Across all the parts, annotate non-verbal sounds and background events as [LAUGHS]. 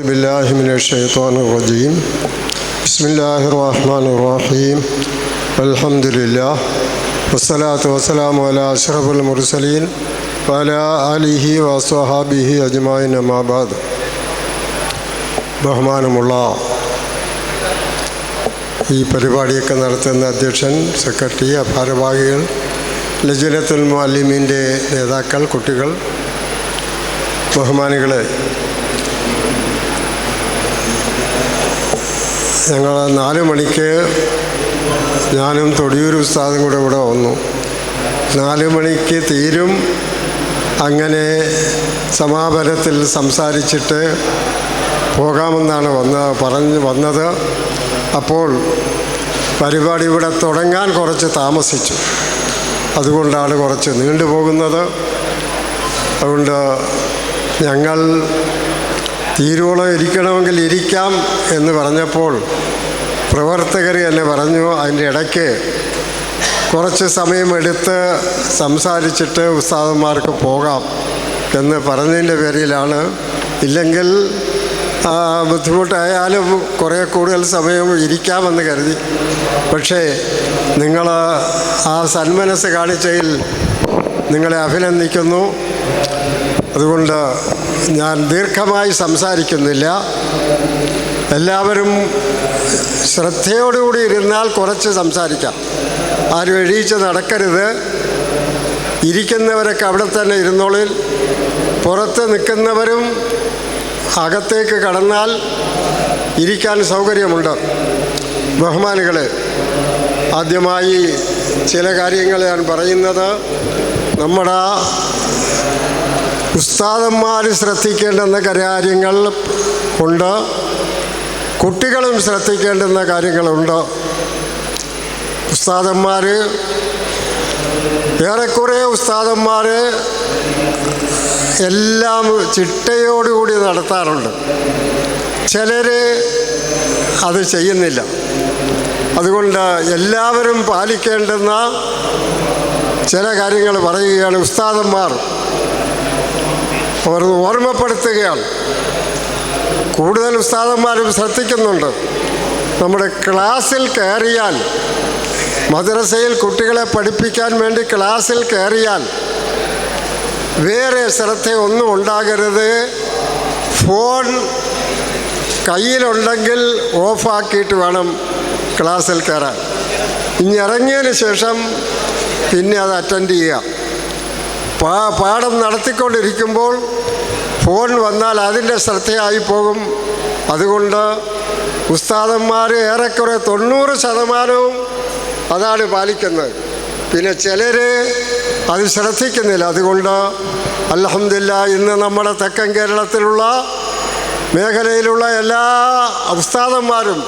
بالله من الشيطان الرجيم بسم الله الرحمن الرحيم الحمد لله والصلاة والسلام على أشرف المرسلين وعلى آله وصحابه أجمعين ما بعد ബഹുമാനമുള്ള ഈ പരിപാടിയൊക്കെ നടത്തുന്ന അധ്യക്ഷൻ സെക്രട്ടറി ഭാരവാഹികൾ ലജനത്തുൽ മുഅല്ലിമീൻ്റെ നേതാക്കൾ കുട്ടികൾ ബഹുമാനികളെ ഞങ്ങൾ നാല് മണിക്ക് ഞാനും തൊടിയൂർ ഉസ്താദും കൂടെ ഇവിടെ വന്നു. നാല് മണിക്ക് തീരും. അങ്ങനെ സമാപനത്തിൽ സംസാരിച്ചിട്ട് പോകാമെന്നാണ് വന്ന പറഞ്ഞ് വന്നത്. അപ്പോൾ പരിപാടി ഇവിടെ തുടങ്ങാൻ കുറച്ച് താമസിച്ചു. അതുകൊണ്ടാണ് കുറച്ച് നീണ്ടുപോകുന്നത്. അതുകൊണ്ട് ഞങ്ങൾ തീരുവോളം ഇരിക്കണമെങ്കിൽ ഇരിക്കാം എന്ന് പറഞ്ഞപ്പോൾ പ്രവർത്തകർ എന്നെ പറഞ്ഞു അതിന്റെ ഇടയ്ക്ക് കുറച്ച് സമയമെടുത്ത് സംസാരിച്ചിട്ട് ഉസ്താദന്മാർക്ക് പോകാം എന്ന് പറഞ്ഞതിന്റെ പേരിലാണ്. ഇല്ലെങ്കിൽ ബുദ്ധിമുട്ടായാലും കുറേ കൂടുതൽ സമയം ഇരിക്കാമെന്ന് കരുതി. പക്ഷേ നിങ്ങൾ ആ സന്മനസ് കാണിച്ചതിൽ നിങ്ങളെ അഭിനന്ദിക്കുന്നു. അതുകൊണ്ട് ഞാൻ ദീർഘമായി സംസാരിക്കുന്നില്ല. എല്ലാവരും ശ്രദ്ധയോടുകൂടി ഇരുന്നാൽ കുറച്ച് സംസാരിക്കാം. ആരും എഴുതിച്ച് നടക്കരുത്. ഇരിക്കുന്നവരൊക്കെ അവിടെ തന്നെ ഇരുന്നോളിൽ പുറത്ത് നിൽക്കുന്നവരും അകത്തേക്ക് കടന്നാൽ ഇരിക്കാൻ സൗകര്യമുണ്ട്. ബഹുമാനികളെ ആദ്യമായി ചില കാര്യങ്ങൾ ഞാൻ പറയുന്നത് നമ്മുടെ ഉസ്താദന്മാർ ശ്രദ്ധിക്കേണ്ടുന്ന കാര്യങ്ങൾ ഉണ്ട്. കുട്ടികളും ശ്രദ്ധിക്കേണ്ടുന്ന കാര്യങ്ങളുണ്ട്. ഉസ്താദന്മാർ ഏറെക്കുറെ ഉസ്താദന്മാർ എല്ലാം ചിട്ടയോടുകൂടി നടത്താറുണ്ട്. ചിലർ അത് ചെയ്യുന്നില്ല. അതുകൊണ്ട് എല്ലാവരും പാലിക്കേണ്ടുന്ന ചില കാര്യങ്ങൾ പറയുകയാണ് ഉസ്താദന്മാർ. അവർ ഓർമ്മപ്പെടുത്തുകയാണ്. കൂടുതൽ ഉസ്താദന്മാരും ശ്രദ്ധിക്കുന്നുണ്ട്. നമ്മുടെ ക്ലാസ്സിൽ കയറിയാൽ മദ്രസയിൽ കുട്ടികളെ പഠിപ്പിക്കാൻ വേണ്ടി ക്ലാസ്സിൽ കയറിയാൽ വേറെ ശ്രദ്ധയൊന്നും ഉണ്ടാകരുത്. ഫോൺ കയ്യിലുണ്ടെങ്കിൽ ഓഫാക്കിയിട്ട് വേണം ക്ലാസ്സിൽ കയറാൻ. ഇനി ഇറങ്ങിയതിന് ശേഷം പിന്നെ അത് അറ്റൻഡ് ചെയ്യുക. പാ പാഠം നടത്തിക്കൊണ്ടിരിക്കുമ്പോൾ ഫോൺ വന്നാൽ അതിന്റെ ശ്രദ്ധയായി പോകും. അതുകൊണ്ട് ഉസ്താദന്മാർ ഏറെക്കുറെ തൊണ്ണൂറ് ശതമാനവും അതാണ് പാലിക്കുന്നത്. പിന്നെ ചിലർ അത് ശ്രദ്ധിക്കുന്നില്ല. അതുകൊണ്ട് അലഹമില്ല ഇന്ന് നമ്മുടെ തെക്കൻ കേരളത്തിലുള്ള മേഖലയിലുള്ള എല്ലാ ഉസ്താദന്മാരും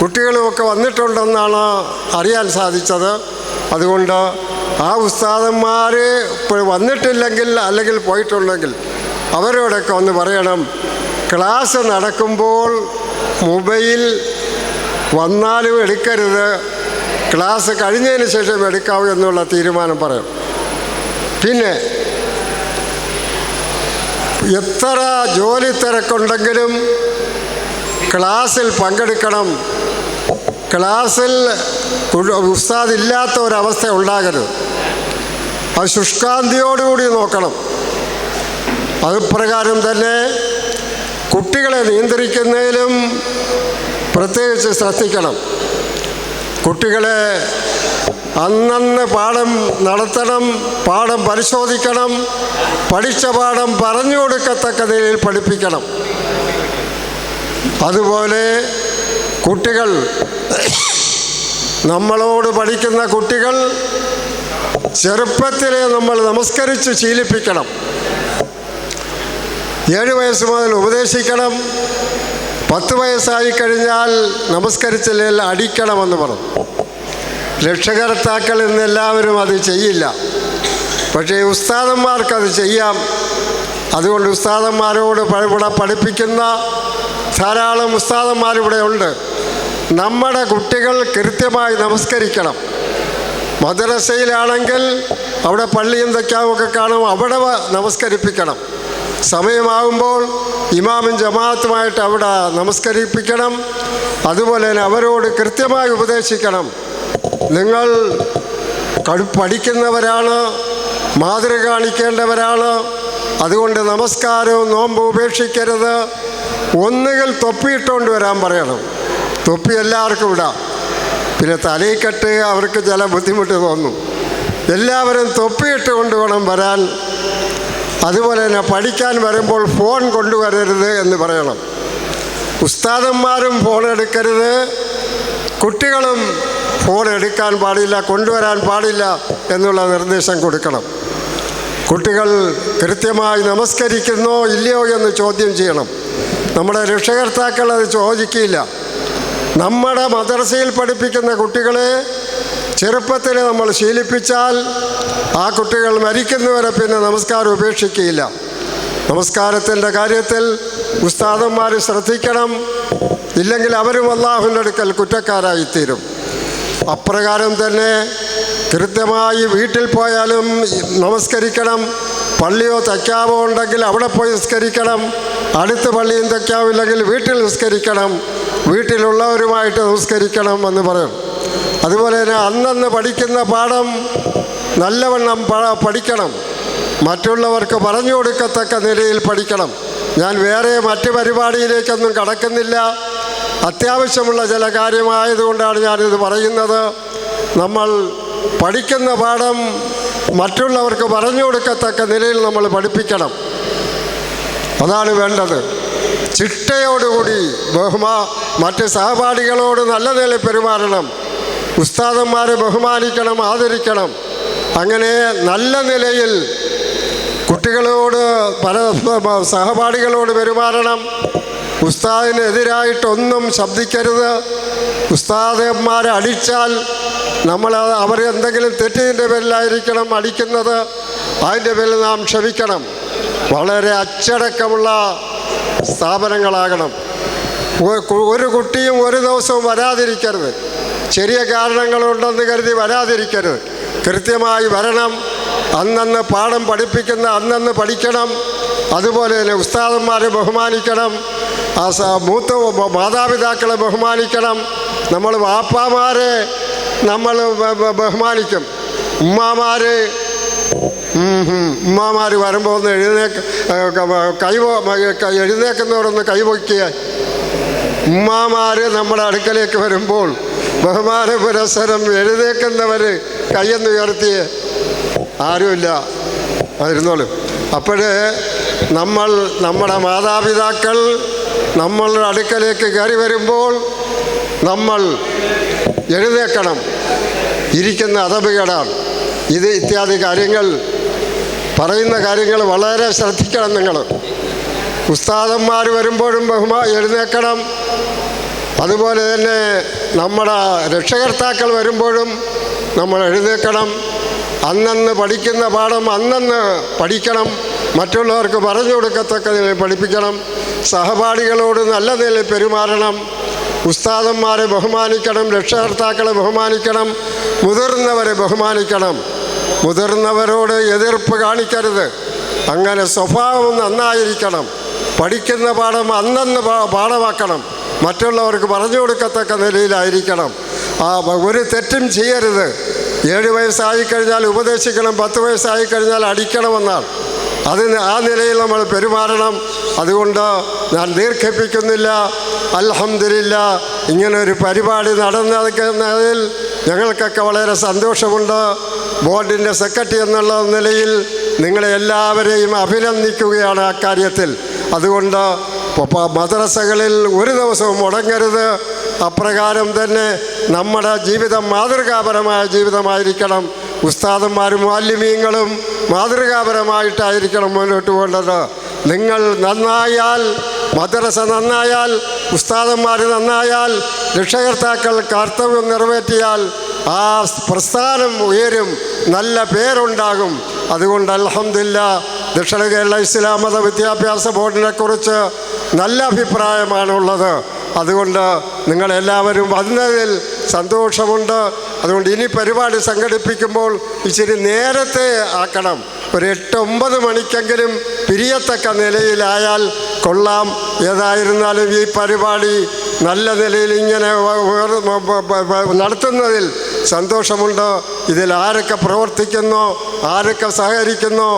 കുട്ടികളുമൊക്കെ വന്നിട്ടുണ്ടെന്നാണ് അറിയാൻ സാധിച്ചത്. അതുകൊണ്ട് ആ ഉസ്താദന്മാർ ഇപ്പോൾ വന്നിട്ടില്ലെങ്കിൽ അല്ലെങ്കിൽ പോയിട്ടുണ്ടെങ്കിൽ അവരോടൊക്കെ ഒന്ന് പറയണം. ക്ലാസ് നടക്കുമ്പോൾ മൊബൈൽ വന്നാലും എടുക്കരുത്. ക്ലാസ് കഴിഞ്ഞതിന് ശേഷം എടുക്കാവൂ എന്നുള്ള തീരുമാനം പറയും. പിന്നെ എത്ര ജോലി തിരക്കുണ്ടെങ്കിലും ക്ലാസ്സിൽ പങ്കെടുക്കണം. ക്ലാസ്സിൽ ഉസ്താദ് ഇല്ലാത്ത ഒരവസ്ഥ ഉണ്ടാകരുത്. അത് ശുഷ്കാന്തിയോടുകൂടി നോക്കണം. അത് പ്രകാരം തന്നെ കുട്ടികളെ നിയന്ത്രിക്കുന്നതിലും പ്രത്യേകിച്ച് ശ്രദ്ധിക്കണം. കുട്ടികളെ അന്നന്ന് പാഠം നടത്തണം പാഠം പരിശോധിക്കണം പഠിച്ച പാഠം പറഞ്ഞു കൊടുക്കത്തക്ക നിലയിൽ പഠിപ്പിക്കണം. അതുപോലെ കുട്ടികൾ നമ്മളോട് പഠിക്കുന്ന കുട്ടികൾ ചെറുപ്പത്തിലെ നമ്മൾ നമസ്കരിച്ച് ശീലിപ്പിക്കണം. ഏഴ് വയസ്സ് മുതൽ ഉപദേശിക്കണം. പത്ത് വയസ്സായി കഴിഞ്ഞാൽ നമസ്കരിച്ചില്ലെങ്കിൽ അടിക്കണമെന്ന് പറഞ്ഞു. രക്ഷകർത്താക്കൾ ഇന്നെല്ലാവരും അത് ചെയ്യില്ല. പക്ഷേ ഉസ്താദന്മാർക്കത് ചെയ്യാം. അതുകൊണ്ട് ഉസ്താദന്മാരോട് ഇവിടെ പഠിപ്പിക്കുന്ന ധാരാളം ഉസ്താദന്മാരിവിടെ ഉണ്ട്. നമ്മുടെ കുട്ടികൾ കൃത്യമായി നമസ്കരിക്കണം. മദ്രസയിലാണെങ്കിൽ അവിടെ പള്ളിയും ഒക്കെ കാണും അവിടെ നമസ്കരിപ്പിക്കണം. സമയമാകുമ്പോൾ ഇമാമും ജമാഅത്തുമായിട്ട് അവിടെ നമസ്കരിപ്പിക്കണം. അതുപോലെ തന്നെ അവരോട് കൃത്യമായി ഉപദേശിക്കണം. നിങ്ങൾ പഠിക്കുന്നവരാണ് മാതൃ കാണിക്കേണ്ടവരാണ്. അതുകൊണ്ട് നമസ്കാരവും നോമ്പ് ഉപേക്ഷിക്കരുത്. ഒന്നുകിൽ തൊപ്പിയിട്ടുകൊണ്ട് വരാൻ പറയണം. തൊപ്പി എല്ലാവർക്കും ഇടാം. പിന്നെ തലയിൽ കെട്ട് അവർക്ക് ചില ബുദ്ധിമുട്ട് തോന്നും. എല്ലാവരും തൊപ്പിയിട്ട് കൊണ്ടുവേണം വരാൻ. അതുപോലെ തന്നെ പഠിക്കാൻ വരുമ്പോൾ ഫോൺ കൊണ്ടുവരരുത് എന്ന് പറയണം. ഉസ്താദന്മാരും ഫോൺ എടുക്കരുത്. കുട്ടികളും ഫോൺ എടുക്കാൻ പാടില്ല കൊണ്ടുവരാൻ പാടില്ല എന്നുള്ള നിർദ്ദേശം കൊടുക്കണം. കുട്ടികൾ കൃത്യമായി നമസ്കരിക്കുന്നോ ഇല്ലയോ എന്ന് ചോദ്യം ചെയ്യണം. നമ്മുടെ രക്ഷകർത്താക്കൾ അത് ചോദിക്കില്ല. നമ്മുടെ മദ്രസയിൽ പഠിപ്പിക്കുന്ന കുട്ടികളെ ചെറുപ്പത്തിൽ നമ്മൾ ശീലിപ്പിച്ചാൽ ആ കുട്ടികൾ മരിക്കുന്നവരെ പിന്നെ നമസ്കാരം ഉപേക്ഷിക്കുകയില്ല. നമസ്കാരത്തിന്റെ കാര്യത്തിൽ ഉസ്താദന്മാർ ശ്രദ്ധിക്കണം. ഇല്ലെങ്കിൽ അവരും അള്ളാഹുവിന്റെ അടുക്കൽ കുറ്റക്കാരായിത്തീരും. അപ്രകാരം തന്നെ കൃത്യമായി വീട്ടിൽ പോയാലും നമസ്കരിക്കണം. പള്ളിയോ തയ്ക്കാവോ ഉണ്ടെങ്കിൽ അവിടെ പോയി നിസ്കരിക്കണം. അടുത്ത പള്ളിയും തയ്ക്കാവില്ലെങ്കിൽ വീട്ടിൽ നിസ്കരിക്കണം. വീട്ടിലുള്ളവരുമായിട്ട് നമസ്കരിക്കണം എന്ന് പറയും. അതുപോലെ തന്നെ അന്നന്ന് പഠിക്കുന്ന പാഠം നല്ലവണ്ണം പഠിക്കണം. മറ്റുള്ളവർക്ക് പറഞ്ഞു കൊടുക്കത്തക്ക നിലയിൽ പഠിക്കണം. ഞാൻ വേറെ മറ്റ് പരിപാടിയിലേക്കൊന്നും കടക്കുന്നില്ല. അത്യാവശ്യമുള്ള ചില കാര്യമായതുകൊണ്ടാണ് ഞാനിത് പറയുന്നത്. നമ്മൾ പഠിക്കുന്ന പാഠം മറ്റുള്ളവർക്ക് പറഞ്ഞു കൊടുക്കത്തക്ക നിലയിൽ നമ്മൾ പഠിപ്പിക്കണം. അതാണ് വേണ്ടത്. ചിട്ടയോടുകൂടി ബഹുമാ മറ്റ് സഹപാഠികളോട് നല്ല നിലയിൽ പെരുമാറണം. ഉസ്താദന്മാരെ ബഹുമാനിക്കണം ആദരിക്കണം. അങ്ങനെ നല്ല നിലയിൽ കുട്ടികളോട് പല [LAUGHS] സഹപാഠികളോട് പെരുമാറണം. ഉസ്താദിനെതിരായിട്ടൊന്നും ശബ്ദിക്കരുത്. ഉസ്താദന്മാരെ അടിച്ചാൽ നമ്മൾ അവർ എന്തെങ്കിലും തെറ്റിന്റെ പേരിലായിരിക്കണം അടിക്കുന്നത്. അതിന്റെ പേരിൽ നാം ക്ഷമിക്കണം. വളരെ അച്ചടക്കമുള്ള സ്ഥാപനങ്ങളാകണം. ഒരു കുട്ടിയും ഒരു ദിവസവും വരാതിരിക്കരുത്. ചെറിയ കാരണങ്ങളുണ്ടെന്ന് കരുതി വരാതിരിക്കരുത്. കൃത്യമായി വരണം. അന്നന്ന് പാഠം പഠിപ്പിക്കുന്ന അന്നന്ന് പഠിക്കണം. അതുപോലെ തന്നെ ഉസ്താദന്മാരെ ബഹുമാനിക്കണം. മൂത്ത മാതാപിതാക്കളെ ബഹുമാനിക്കണം. നമ്മൾ വാപ്പാമാരെ നമ്മൾ ബഹുമാനിക്കും. ഉമ്മാമാര് ഉമ്മാമാർ വരുമ്പോൾ ഒന്ന് എഴുന്നേക്ക് കൈ എഴുന്നേക്കുന്നവരൊന്ന് കൈവയ്ക്കുക ഉമ്മമാർ നമ്മുടെ അടുക്കലേക്ക് വരുമ്പോൾ ബഹുമാന പുരസ്സരം എഴുന്നേക്കുന്നവർ കയ്യൊന്ന് ഉയർത്തിയേ. ആരുമില്ല. അതിരുന്നോളൂ. അപ്പോഴേ നമ്മൾ നമ്മുടെ മാതാപിതാക്കൾ നമ്മളുടെ അടുക്കലേക്ക് കയറി വരുമ്പോൾ നമ്മൾ എഴുന്നേക്കണം ഇരിക്കുന്ന അതപകടമാണ് ഇത് ഇത്യാദി കാര്യങ്ങൾ പറയുന്ന കാര്യങ്ങൾ വളരെ ശ്രദ്ധിക്കണം നിങ്ങൾ. ഉസ്താദന്മാർ വരുമ്പോഴും ബഹുമാ എഴുന്നേക്കണം അതുപോലെ തന്നെ നമ്മുടെ രക്ഷകർത്താക്കൾ വരുമ്പോഴും നമ്മൾ എഴുന്നേക്കണം അന്നന്ന് പഠിക്കുന്ന പാഠം അന്നന്ന് പഠിക്കണം. മറ്റുള്ളവർക്ക് പറഞ്ഞു കൊടുക്കത്തക്ക നിലയിൽ പഠിപ്പിക്കണം. സഹപാഠികളോട് നല്ല നിലയിൽ പെരുമാറണം. ഉസ്താദന്മാരെ ബഹുമാനിക്കണം രക്ഷകർത്താക്കളെ ബഹുമാനിക്കണം മുതിർന്നവരെ ബഹുമാനിക്കണം. മുതിർന്നവരോട് എതിർപ്പ് കാണിക്കരുത്. അങ്ങനെ സ്വഭാവം നന്നായിരിക്കണം. പഠിക്കുന്ന പാഠം അന്നന്ന് പാഠമാക്കണം. മറ്റുള്ളവർക്ക് പറഞ്ഞു കൊടുക്കത്തക്ക നിലയിലായിരിക്കണം. ആ ഒരു തെറ്റും ചെയ്യരുത്. ഏഴ് വയസ്സായി കഴിഞ്ഞാൽ ഉപദേശിക്കണം പത്ത് വയസ്സായി കഴിഞ്ഞാൽ അടിക്കണമെന്നാണ്. അതിന് ആ നിലയിൽ നമ്മൾ പെരുമാറണം. അതുകൊണ്ട് ഞാൻ ദീർഘിപ്പിക്കുന്നില്ല. അലഹമില്ല ഇങ്ങനെ ഒരു പരിപാടി നടന്നതിൽ ഞങ്ങൾക്കൊക്കെ വളരെ സന്തോഷമുണ്ട്. ബോർഡിന്റെ സെക്രട്ടറി എന്നുള്ള നിലയിൽ നിങ്ങളെ എല്ലാവരെയും അഭിനന്ദിക്കുകയാണ് അക്കാര്യത്തിൽ അതുകൊണ്ട് മദ്രസകളിൽ ഒരു ദിവസവും മുടങ്ങരുത്. അപ്രകാരം തന്നെ നമ്മുടെ ജീവിതം മാതൃകാപരമായ ജീവിതമായിരിക്കണം. ഉസ്താദന്മാരും മാലിന്യങ്ങളും മാതൃകാപരമായിട്ടായിരിക്കണം മുന്നോട്ട് പോകേണ്ടത്. നിങ്ങൾ നന്നായാൽ മദ്രസ നന്നായാൽ ഉസ്താദന്മാർ നന്നായാൽ രക്ഷകർത്താക്കൾ കർത്തവ്യം നിറവേറ്റിയാൽ ആ പ്രസ്ഥാനം ഉയരും നല്ല പേരുണ്ടാകും. അതുകൊണ്ട് അലഹമില്ല ദക്ഷിണ കേരള ഇസ്ലാം മത വിദ്യാഭ്യാസ ബോർഡിനെ കുറിച്ച് നല്ല അഭിപ്രായമാണുള്ളത്. അതുകൊണ്ട് നിങ്ങളെല്ലാവരും വന്നതിൽ സന്തോഷമുണ്ട്. അതുകൊണ്ട് ഇനി പരിപാടി സംഘടിപ്പിക്കുമ്പോൾ ഇച്ചിരി നേരത്തെ ആക്കണം. ഒരു എട്ട് ഒമ്പത് മണിക്കെങ്കിലും പിരിയത്തക്ക നിലയിലായാൽ കൊള്ളാം. ഏതായിരുന്നാലും ഈ പരിപാടി നല്ല നിലയിൽ ഇങ്ങനെ നടത്തുന്നതിൽ സന്തോഷമുണ്ടോ. ഇതിൽ ആരൊക്കെ പ്രവർത്തിക്കുന്നു ആരൊക്കെ സഹകരിക്കുന്നോ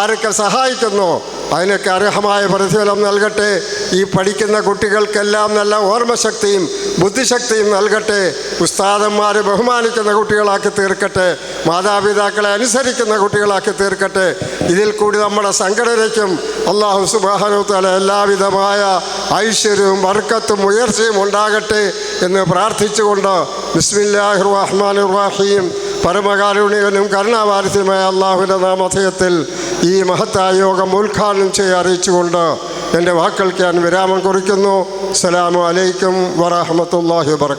ആരൊക്കെ സഹായിക്കുന്നോ അതിനൊക്കെ അർഹമായ പ്രതിഫലം നൽകട്ടെ. ഈ പഠിക്കുന്ന കുട്ടികൾക്കെല്ലാം നല്ല ഓർമ്മശക്തിയും ബുദ്ധിശക്തിയും നൽകട്ടെ. ഉസ്താദന്മാരെ ബഹുമാനിക്കുന്ന കുട്ടികളാക്കി തീർക്കട്ടെ. മാതാപിതാക്കളെ അനുസരിക്കുന്ന കുട്ടികളാക്കി തീർക്കട്ടെ. ഇതിൽ കൂടി നമ്മുടെ സംഘടനയ്ക്കും അള്ളാഹു സുബാഹനുത്തല എല്ലാവിധമായ ഐശ്വര്യവും വർക്കത്തും ഉയർച്ചയും ഉണ്ടാകട്ടെ എന്ന് പ്രാർത്ഥിച്ചുകൊണ്ട് ബിസ്മില്ലാഹി റഹ്മാൻ റഹീം പരമകാരുണികനും കരുണാവാരിത്യമായ അള്ളാഹുവിന്റെ നാമധേയത്തിൽ ഈ മഹത്തായ യോഗം ഉദ്ഘാടനം ചെയ്ത് അറിയിച്ചുകൊണ്ട് എന്റെ വാക്കുകൾക്ക് ഞാൻ വിരാമം കുറിക്കുന്നു. അസ്സലാമു അലൈക്കും വറഹമത്തല്ലാഹി വബർക്കാത്തു